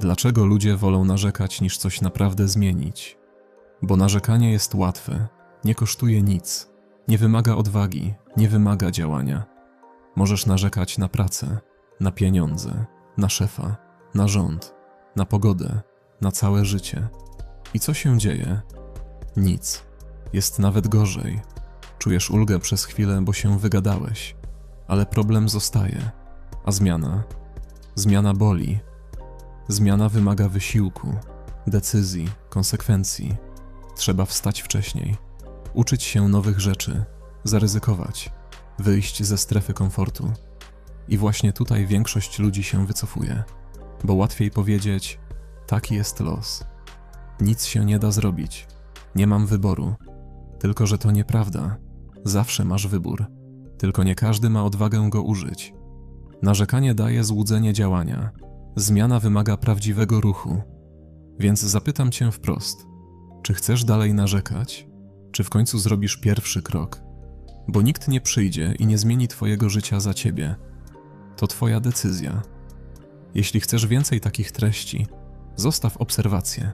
Dlaczego ludzie wolą narzekać niż coś naprawdę zmienić? Bo narzekanie jest łatwe, nie kosztuje nic, nie wymaga odwagi, nie wymaga działania. Możesz narzekać na pracę, na pieniądze, na szefa, na rząd, na pogodę, na całe życie. I co się dzieje? Nic. Jest nawet gorzej. Czujesz ulgę przez chwilę, bo się wygadałeś, ale problem zostaje. A zmiana? Zmiana boli. Zmiana wymaga wysiłku, decyzji, konsekwencji. Trzeba wstać wcześniej, uczyć się nowych rzeczy, zaryzykować, wyjść ze strefy komfortu. I właśnie tutaj większość ludzi się wycofuje, bo łatwiej powiedzieć: taki jest los. Nic się nie da zrobić, nie mam wyboru. Tylko, że to nieprawda. Zawsze masz wybór, tylko nie każdy ma odwagę go użyć. Narzekanie daje złudzenie działania, zmiana wymaga prawdziwego ruchu. Więc zapytam cię wprost: czy chcesz dalej narzekać? Czy w końcu zrobisz pierwszy krok? Bo nikt nie przyjdzie i nie zmieni Twojego życia za Ciebie. To Twoja decyzja. Jeśli chcesz więcej takich treści, zostaw obserwację